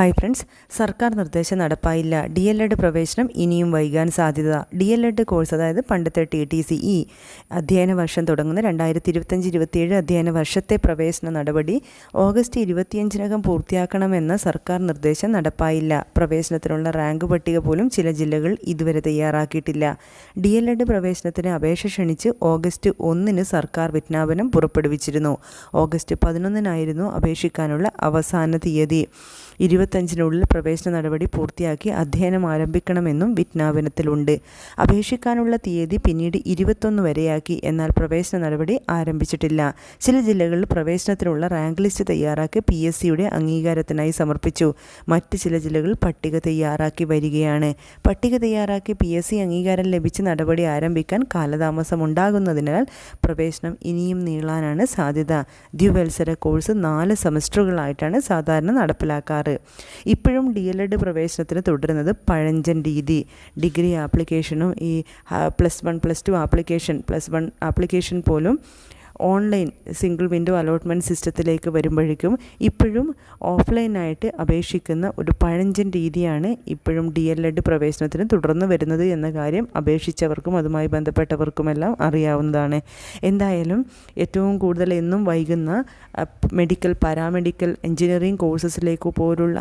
Hi friends സർക്കാർ നിർദ്ദേശം നടപ്പായില്ല. D L Ed പ്രവേശനം ഇനിയും വൈകാൻ സാധ്യത. ഡി എൽ എഡ് കോഴ്സ് അതായത് പണ്ടത്തെ ടി ടി സി ഇ അധ്യയന വർഷം തുടങ്ങുന്ന രണ്ടായിരത്തി ഇരുപത്തഞ്ച് ഇരുപത്തിയേഴ് അധ്യയന വർഷത്തെ പ്രവേശന നടപടി ഓഗസ്റ്റ് ഇരുപത്തിയഞ്ചിനകം പൂർത്തിയാക്കണമെന്ന സർക്കാർ നിർദ്ദേശം നടപ്പായില്ല. പ്രവേശനത്തിനുള്ള റാങ്ക് പട്ടിക പോലും ചില ജില്ലകൾ ഇതുവരെ തയ്യാറാക്കിയിട്ടില്ല. ഡി എൽ എഡ് പ്രവേശനത്തിന് അപേക്ഷ ക്ഷണിച്ച് ഓഗസ്റ്റ് ഒന്നിന് സർക്കാർ വിജ്ഞാപനം പുറപ്പെടുവിച്ചിരുന്നു. ഓഗസ്റ്റ് പതിനൊന്നിനായിരുന്നു അപേക്ഷിക്കാനുള്ള അവസാന തീയതി. ഇരുപത്തഞ്ചിനുള്ളിൽ പ്രവേശന നടപടി പൂർത്തിയാക്കി അധ്യയനം ആരംഭിക്കണമെന്നും വിജ്ഞാപനത്തിലുണ്ട്. അപേക്ഷിക്കാനുള്ള തീയതി പിന്നീട് ഇരുപത്തൊന്ന് വരെയാക്കി എന്നാൽ പ്രവേശന നടപടി ആരംഭിച്ചിട്ടില്ല. ചില ജില്ലകളിൽ പ്രവേശനത്തിനുള്ള റാങ്ക് ലിസ്റ്റ് തയ്യാറാക്കി പി എസ് സിയുടെ അംഗീകാരത്തിനായി സമർപ്പിച്ചു. മറ്റ് ചില ജില്ലകൾ പട്ടിക തയ്യാറാക്കി വരികയാണ്. പട്ടിക തയ്യാറാക്കി പി എസ് സി അംഗീകാരം ലഭിച്ച് നടപടി ആരംഭിക്കാൻ കാലതാമസം ഉണ്ടാകുന്നതിനാൽ പ്രവേശനം ഇനിയും നീളാനാണ് സാധ്യത. ദ്വിവത്സര കോഴ്സ് നാല് സെമസ്റ്ററുകളായിട്ടാണ് സാധാരണ നടപ്പിലാക്കാറ്. ഇപ്പോഴും ഡി എൽ എഡ് പ്രവേശനത്തിന് തുടരുന്നത് പഴഞ്ചൻ രീതി. ഡിഗ്രി ആപ്ലിക്കേഷനും ഈ plus one plus two application plus one application പോലും ഓൺലൈൻ സിംഗിൾ വിൻഡോ അലോട്ട്മെന്റ് സിസ്റ്റത്തിലേക്ക് വരുമ്പോഴേക്കും ഇപ്പോഴും ഓഫ്ലൈനായിട്ട് അപേക്ഷിക്കുന്ന ഒരു പഴഞ്ചൻ രീതിയാണ് ഇപ്പോഴും ഡി എൽ എഡ് പ്രവേശനത്തിന് തുടർന്ന് വരുന്നത് എന്ന കാര്യം അപേക്ഷിച്ചവർക്കും അതുമായി ബന്ധപ്പെട്ടവർക്കുമെല്ലാം അറിയാവുന്നതാണ്. എന്തായാലും ഏറ്റവും കൂടുതൽ എന്നും വൈകുന്ന മെഡിക്കൽ പാരാമെഡിക്കൽ എഞ്ചിനീയറിംഗ് കോഴ്സസിലേക്ക് പോലുള്ള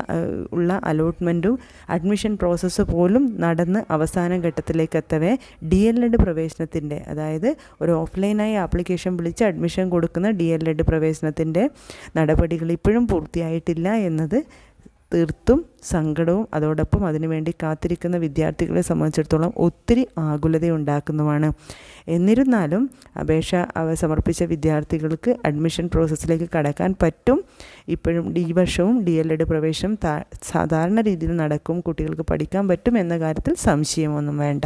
ഉള്ള അലോട്ട്മെന്റും അഡ്മിഷൻ പ്രോസസ്സ് പോലും നടന്ന് അവസാന ഘട്ടത്തിലേക്ക് എത്തവേ ഡി എൽ എഡ് പ്രവേശനത്തിന്റെ അതായത് ഒരു ഓഫ്ലൈനായി ആപ്ലിക്കേഷൻ വിളിച്ച് അഡ്മിഷൻ കൊടുക്കുന്ന ഡി എൽ എഡ് പ്രവേശനത്തിന്റെ നടപടികൾ ഇപ്പോഴും പൂർത്തിയായിട്ടില്ല എന്നത് തീർത്തും സങ്കടവും അതോടൊപ്പം അതിനുവേണ്ടി കാത്തിരിക്കുന്ന വിദ്യാർത്ഥികളെ സംബന്ധിച്ചിടത്തോളം ഒത്തിരി ആകുലതയുണ്ടാക്കുന്നതുമാണ് എന്നിരുന്നാലും അപേക്ഷ അവ സമർപ്പിച്ച വിദ്യാർത്ഥികൾക്ക് അഡ്മിഷൻ പ്രോസസ്സിലേക്ക് കടക്കാൻ പറ്റും. ഇപ്പോഴും ഈ വർഷവും ഡി എൽ എഡ് പ്രവേശനം സാധാരണ രീതിയിൽ നടക്കും കുട്ടികൾക്ക് പഠിക്കാൻ പറ്റും എന്ന കാര്യത്തിൽ സംശയമൊന്നും വേണ്ട.